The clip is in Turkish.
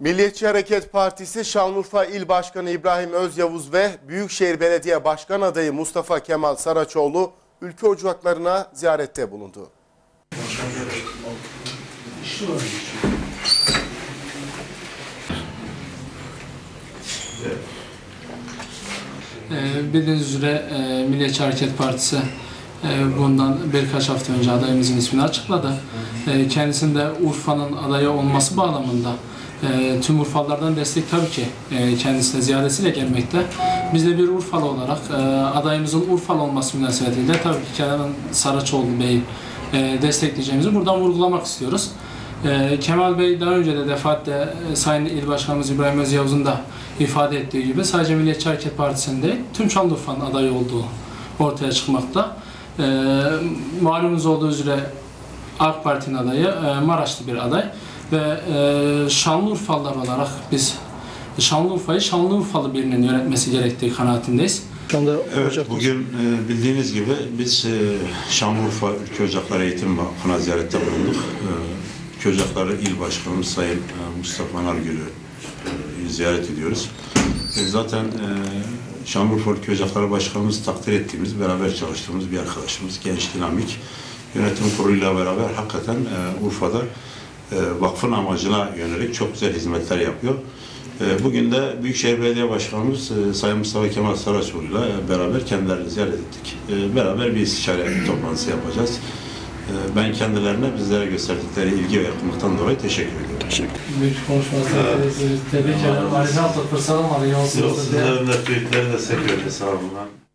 Milliyetçi Hareket Partisi Şanlıurfa İl Başkanı İbrahim Özyavuz ve Büyükşehir Belediye Başkan adayı Mustafa Kemal Saraçoğlu ülke ocaklarına ziyarette bulundu. Ee, Bildiğiniz üzere e, Milliyetçi Hareket Partisi e, bundan birkaç hafta önce adayımızın ismini açıkladı. E, Kendisinde Urfa'nın adayı olması bağlamında e, tüm Urfalılardan destek tabii ki e, kendisine ziyaretiyle gelmekte. Biz de bir Urfalı olarak e, adayımızın Urfalı olması münasebetiyle tabii ki Kenan Saraçoğlu Bey'i e, destekleyeceğimizi buradan vurgulamak istiyoruz. Ee, Kemal Bey daha önce de defaatle e, Sayın İl Başkanımız İbrahim Özyavuz'un da ifade ettiği gibi sadece Milliyetçi Hareket Partisi'nin değil, tüm Şanlıurfa'nın adayı olduğu ortaya çıkmakta. Ee, malumunuz olduğu üzere AK Parti'nin adayı e, Maraşlı bir aday ve e, Şanlıurfalılar olarak biz Şanlıurfa'yı Şanlıurfalı birinin yönetmesi gerektiği kanaatindeyiz. Evet, bugün e, bildiğiniz gibi biz e, Şanlıurfa Ülke Ocakları Eğitim Vakfı'na ziyarette bulunduk. E, Ülke Ocakları İl Başkanımız Sayın e, Mustafa Nargül'ü e, ziyaret ediyoruz. E, zaten e, Şanlıurfa Ülke Ocakları Başkanımız takdir ettiğimiz, beraber çalıştığımız bir arkadaşımız, genç, dinamik. Yönetim kuruluyla beraber hakikaten e, Urfa'da vakfın amacına yönelik çok güzel hizmetler yapıyor. E, Bugün de Büyükşehir Belediye Başkanımız e, Sayın Mustafa Kemal Saraçoğlu'yla e, beraber kendilerini ziyaret ettik. E, Beraber bir istişare toplantısı yapacağız. E, Ben kendilerine bizlere gösterdikleri ilgi ve yakınlıktan dolayı teşekkür ediyorum. teşekkür Bir konuşmanızda tebrik ederim. Ayrıca fırsat almadı. Yok, sizlerin de büyükleri de seviyor. Sağ olun.